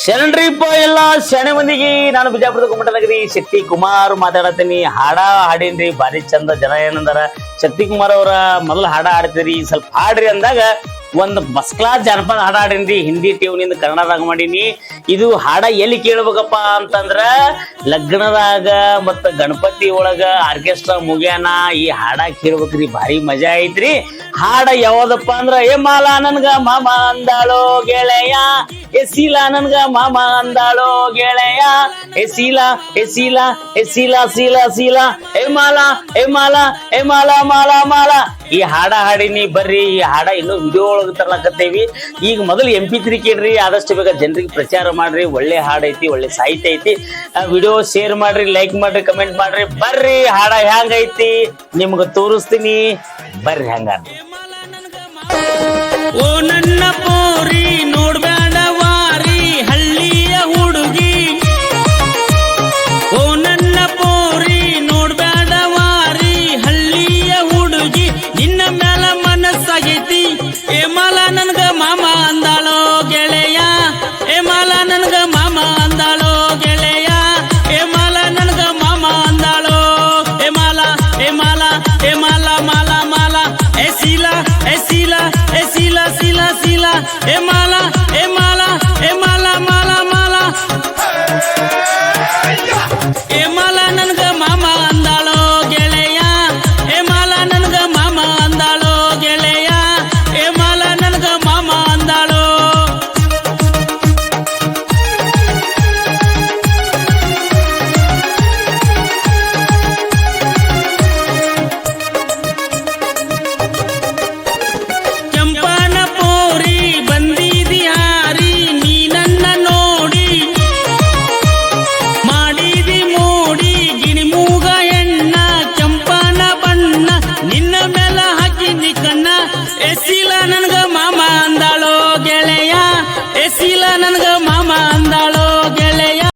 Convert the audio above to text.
ಶರಣ್ರಿಪ್ಪ ಎಲ್ಲ ಶರಣೆ ಮಂದಿಗೆ ನಾನು ಬಿಜಾಪುರದ ಕುಮಟನಗರಿ ಶಕ್ತಿ ಕುಮಾರ್ ಮಾತಾಡತೀನಿ. ಹಾಡ ಹಾಡೇನ್ರಿ, ಭಾರಿ ಚಂದ ಜನ ಏನಂದಾರ. ಶಕ್ತಿ ಕುಮಾರ್ ಅವರ ಮೊದಲು ಹಾಡ ಹಾಡ್ತೀರಿ, ಸ್ವಲ್ಪ ಹಾಡ್ರಿ ಅಂದಾಗ ಒಂದು ಬಸ್ ಕ್ಲಾಸ್ ಜನಪದ ಹಾಡ ಹಾಡೇನ್ರಿ? ಹಿಂದಿ ಟ್ಯೂನಿಂದ ಕನ್ನಡದಾಗ ಮಾಡೀನಿ. ಇದು ಹಾಡ ಎಲ್ಲಿ ಕೇಳ್ಬೇಕಪ್ಪ ಅಂತಂದ್ರ ಲಗ್ನದಾಗ ಮತ್ತ ಗಣಪತಿ ಒಳಗ ಆರ್ಕೆಸ್ಟ್ರಾ ಮುಗ್ಯಾನ. ಈ ಹಾಡ ಕೇಳ್ಬೇಕ್ರಿ, ಭಾರಿ ಮಜಾ ಐತ್ರಿ. ಹಾಡ ಯಾವ್ದಪ್ಪ ಅಂದ್ರ, ಏ ಮಾಲ ನನ್ಗ ಮಾಮ ಅಂದಾಳೋ ಗೆಳೆಯ, ಏ ಸೀಲ ನನ್ಗ ಮಾಮ ಅಂದಾಳೋ ಗೆಳೆಯ ಎಸಿಲಾ ಏ ಸೀಲ ಏ ಸೀಲ ಸೀಲ ಸೀಲ, ಏ ಮಾಲ ಏ ಮಾಲ ಏ ಮಾಲ ಮಾಲ ಮಾಲ. ಈ ಹಾಡ ಹಾಡಿನಿ, ಬರ್ರಿ, ಈ ಹಾಡ ಇನ್ನು ವಿಡಿಯೋ ಒಳಗೆ ತರ್ಲಾಕತ್ತೇವಿ. ಈಗ ಮೊದಲು ಎಂ ಪಿ ತ್ರೀ ಕೇಳ್ರಿ, ಆದಷ್ಟು ಬೇಗ ಜನರಿಗೆ ಪ್ರಚಾರ ಮಾಡ್ರಿ, ಒಳ್ಳೆ ಹಾಡ್ ಐತಿ, ಒಳ್ಳೆ ಸಾಹಿತ್ಯ ಐತಿ. ವಿಡಿಯೋ ಶೇರ್ ಮಾಡ್ರಿ ಲೈಕ್ ಮಾಡ್ರಿ ಕಮೆಂಟ್ ಮಾಡ್ರಿ, ಬರ್ರಿ, ಹಾಡ ಹೆಂಗೈತಿ ನಿಮ್ಗೆ ತೋರಿಸ್ತೀನಿ, ಬರ್ರಿ ಹಂಗ ಓ ನನ್ನ ಪೋರಿ ನನ್ಗ ಮಾಮ ಅಂದಾಳೋ ಗೆಳೆಯ ಏ ಮಾಲ ನನ್ಗ ಮಾಮ ಅಂದಾಳೋ ಗೆಳೆಯ ಏ ಮಾಲ ನನ್ಗ ಮಾಮ ಅಂದಾಳೋ ಏ ಮಾಲ ಏ ಮಾಲ ಏ ಮಾಲ ಮಾಲ ಮಾಲ ಏ ಸೀಲ ಏ ಸೀಲ ಏ ಸೀಲ ಸೀಲ ಸೀಲ ಏ ಮಾಲ ಏ ಮಾಲ ಬಂದಿ ಕಣ್ಣ ಎಸಿಲ ನನ್ಗ ಮಾಮ ಅಂದಾಳೋ ಗೆಳೆಯ ಎಸಿಲ ನನ್ಗ